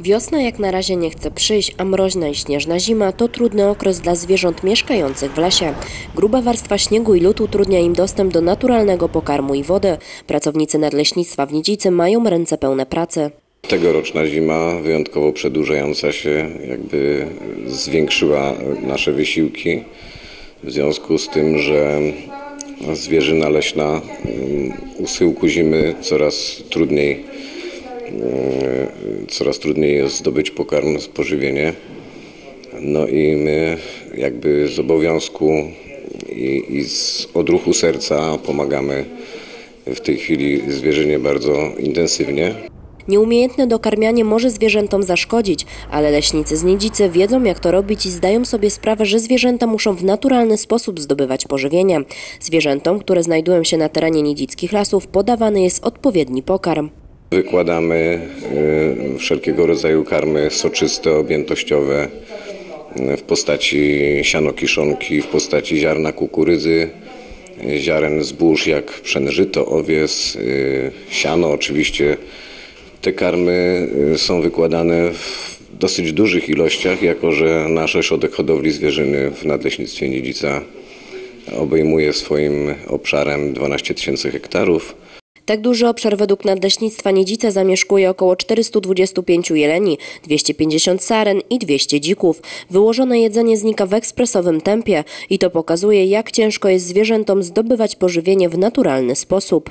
Wiosna jak na razie nie chce przyjść, a mroźna i śnieżna zima to trudny okres dla zwierząt mieszkających w lesie. Gruba warstwa śniegu i lód utrudnia im dostęp do naturalnego pokarmu i wody. Pracownicy nadleśnictwa w Nidzicy mają ręce pełne pracy. Tegoroczna zima, wyjątkowo przedłużająca się, jakby zwiększyła nasze wysiłki w związku z tym, że zwierzyna leśna mm, u zimy coraz trudniej, coraz trudniej jest zdobyć pokarm, pożywienie. No i my jakby z obowiązku i, i z odruchu serca pomagamy w tej chwili zwierzynie bardzo intensywnie. Nieumiejętne dokarmianie może zwierzętom zaszkodzić, ale leśnicy z Nidzicy wiedzą jak to robić i zdają sobie sprawę, że zwierzęta muszą w naturalny sposób zdobywać pożywienie. Zwierzętom, które znajdują się na terenie nidzickich lasów, podawany jest odpowiedni pokarm. Wykładamy y, wszelkiego rodzaju karmy soczyste, objętościowe y, w postaci sianokiszonki, w postaci ziarna kukurydzy, ziaren zbóż jak pszen, żyto, owies, y, siano oczywiście. Te karmy są wykładane w dosyć dużych ilościach, jako że nasz ośrodek hodowli zwierzyny w Nadleśnictwie Nidzica obejmuje swoim obszarem 12 tysięcy hektarów. Tak duży obszar według Nadleśnictwa Nidzice zamieszkuje około 425 jeleni, 250 saren i 200 dzików. Wyłożone jedzenie znika w ekspresowym tempie i to pokazuje jak ciężko jest zwierzętom zdobywać pożywienie w naturalny sposób.